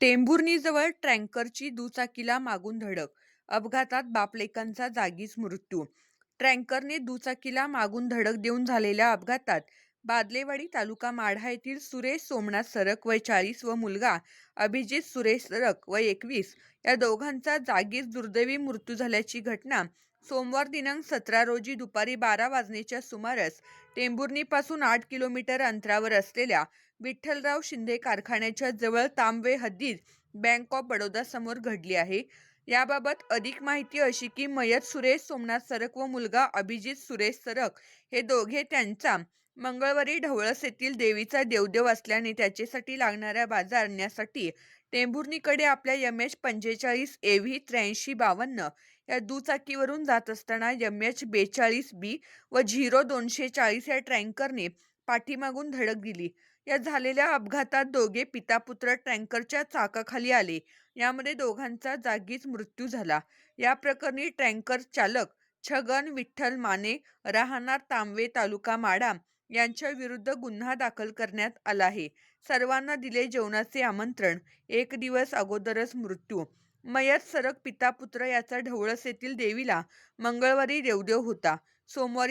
टेंभुर्णीजवळ ट्रँकरची दुचाकीला मागून धडक. अपघातात बापलेकांचा जागीच मृत्यू. ट्रँकरने दुचाकीला मागून धडक देऊन झालेल्या अपघातात बादलेवाडी तालुका माढा येथील सुरेश सोमनाथ सरक वय चाळीस व मुलगा अभिजित सुरेश सरक वय एकवीस या दोघांचा जागीच दुर्दैवी मृत्यू झाल्याची घटना सोमवार दिनांक सतरा रोजी दुपारी बारा वाजण्याच्या सुमारास टेंभुर्णीपासून आठ किलोमीटर अंतरावर असलेल्या विठ्ठलराव शिंदे कारखान्याच्या जवळ तांबवे हद्दीत बँक ऑफ बडोदा समोर घडली आहे. याबाबत अधिक माहिती अशी की मयत सुरेश सोमनाथ सरक व मुलगा अभिजित सुरेश सरक हे दोघे त्यांचा मंगळवारी ढवळस येथील देवीचा देवदेव असल्याने त्याच्यासाठी लागणाऱ्या बाजा आणण्यासाठी टेंभुर्णीकडे आपल्या यम एच पंचेचाळीस ए व्ही त्र्याऐंशी बावन्न या दुचाकीवरून जात असताना यम एच बेचाळीस बी व झिरो दोनशे चाळीस या ट्रँकरने पाठीमागून धडक दिली. या झालेल्या अपघातात दोघे पितापुत्र ट्रँकरच्या चाकाखाली आले. यामध्ये दोघांचा जागीच मृत्यू झाला. या प्रकरणी ट्रँकर चालक छगन विठ्ठल माने राहणार तांबवे तालुका माडा यांच्या विरुद्ध गुन्हा दाखल करण्यात आला आहे. सर्वांना दिले जेवणाचे आमंत्रण. एक दिवस अगोदरच मृत्यू. मयत सरक पिता पुत्र याचा ढवळस येथील देवीला मंगळवारी देवदेव होता. सोमवारी